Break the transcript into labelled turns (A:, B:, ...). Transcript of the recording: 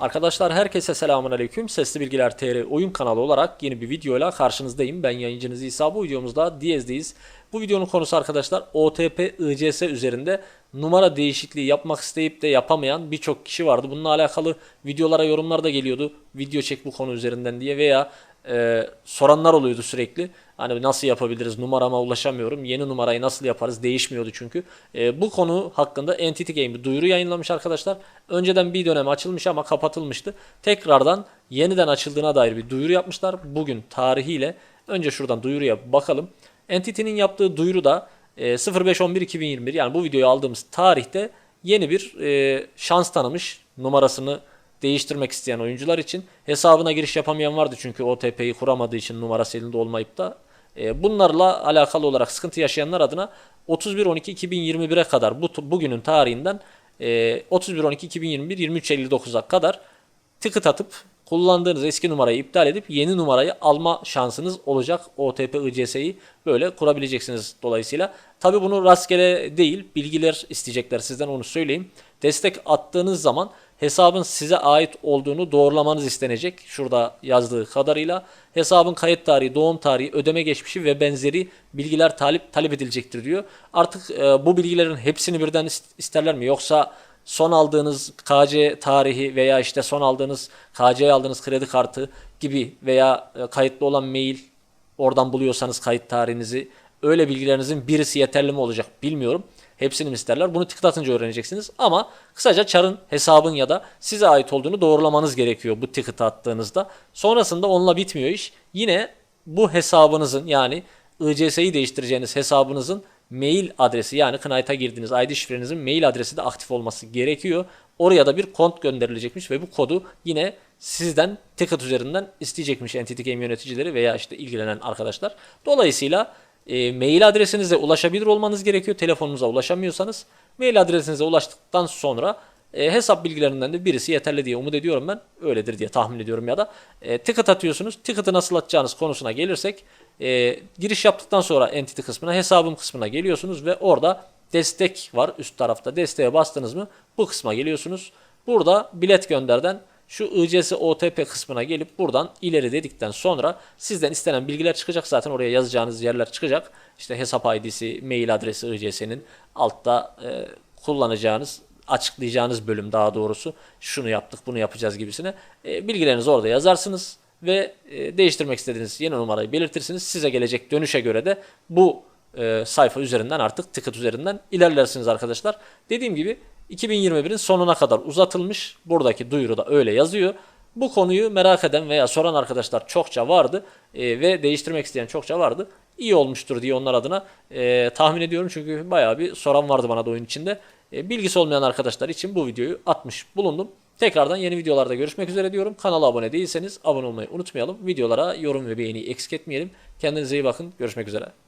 A: Arkadaşlar herkese selamun aleyküm. Sesli Bilgiler TR oyun kanalı olarak yeni bir videoyla karşınızdayım. Ben yayıncınız İsa. Bu videomuzda Diyez'deyiz. Bu videonun konusu arkadaşlar OTP ICS üzerinde numara değişikliği yapmak isteyip de yapamayan birçok kişi vardı. Bununla alakalı videolara yorumlar da geliyordu. Video çek bu konu üzerinden diye veya e, soranlar oluyordu sürekli. Hani nasıl yapabiliriz numarama ulaşamıyorum. Yeni numarayı nasıl yaparız değişmiyordu çünkü. E, bu konu hakkında Entity Game bir duyuru yayınlamış arkadaşlar. Önceden bir dönem açılmış ama kapatılmıştı. Tekrardan yeniden açıldığına dair bir duyuru yapmışlar. Bugün tarihiyle önce şuradan duyuruya bakalım. Entity'nin yaptığı duyuru da e, 05.11.2021 yani bu videoyu aldığımız tarihte yeni bir e, şans tanımış numarasını değiştirmek isteyen oyuncular için. Hesabına giriş yapamayan vardı çünkü OTP'yi kuramadığı için numarası elinde olmayıp da. E, bunlarla alakalı olarak sıkıntı yaşayanlar adına 31.12.2021'e kadar bu bugünün tarihinden e, 31.12.2021 23.59'a kadar ticket atıp kullandığınız eski numarayı iptal edip yeni numarayı alma şansınız olacak. OTP ICS'yi böyle kurabileceksiniz dolayısıyla. Tabi bunu rastgele değil bilgiler isteyecekler sizden onu söyleyeyim. Destek attığınız zaman hesabın size ait olduğunu doğrulamanız istenecek. Şurada yazdığı kadarıyla hesabın kayıt tarihi, doğum tarihi, ödeme geçmişi ve benzeri bilgiler talep talep edilecektir diyor. Artık e, bu bilgilerin hepsini birden isterler mi yoksa son aldığınız KC tarihi veya işte son aldığınız KC'ye aldığınız kredi kartı gibi veya e, kayıtlı olan mail oradan buluyorsanız kayıt tarihinizi öyle bilgilerinizin birisi yeterli mi olacak bilmiyorum. Hepsini mi isterler? Bunu tıklatınca öğreneceksiniz. Ama kısaca çarın hesabın ya da size ait olduğunu doğrulamanız gerekiyor bu ticket attığınızda. Sonrasında onunla bitmiyor iş. Yine bu hesabınızın yani ICS'yi değiştireceğiniz hesabınızın mail adresi yani Knight'a girdiğiniz ID şifrenizin mail adresi de aktif olması gerekiyor. Oraya da bir kod gönderilecekmiş ve bu kodu yine sizden ticket üzerinden isteyecekmiş Entity Game yöneticileri veya işte ilgilenen arkadaşlar. Dolayısıyla e, mail adresinize ulaşabilir olmanız gerekiyor. Telefonunuza ulaşamıyorsanız mail adresinize ulaştıktan sonra e, hesap bilgilerinden de birisi yeterli diye umut ediyorum ben. Öyledir diye tahmin ediyorum ya da. E, ticket atıyorsunuz. Ticket'ı nasıl atacağınız konusuna gelirsek e, giriş yaptıktan sonra entity kısmına hesabım kısmına geliyorsunuz ve orada destek var üst tarafta. Desteğe bastınız mı bu kısma geliyorsunuz. Burada bilet gönderden şu ICS OTP kısmına gelip buradan ileri dedikten sonra sizden istenen bilgiler çıkacak. Zaten oraya yazacağınız yerler çıkacak. İşte hesap ID'si, mail adresi ICS'nin altta e, kullanacağınız açıklayacağınız bölüm daha doğrusu şunu yaptık bunu yapacağız gibisine e, bilgilerinizi orada yazarsınız ve e, değiştirmek istediğiniz yeni numarayı belirtirsiniz. Size gelecek dönüşe göre de bu e, sayfa üzerinden artık ticket üzerinden ilerlersiniz arkadaşlar. Dediğim gibi 2021'in sonuna kadar uzatılmış. Buradaki duyuruda öyle yazıyor. Bu konuyu merak eden veya soran arkadaşlar çokça vardı e, ve değiştirmek isteyen çokça vardı. İyi olmuştur diye onlar adına e, tahmin ediyorum çünkü bayağı bir soran vardı bana da oyun içinde. E, bilgisi olmayan arkadaşlar için bu videoyu atmış bulundum. Tekrardan yeni videolarda görüşmek üzere diyorum. Kanala abone değilseniz abone olmayı unutmayalım. Videolara yorum ve beğeni eksik etmeyelim. Kendinize iyi bakın. Görüşmek üzere.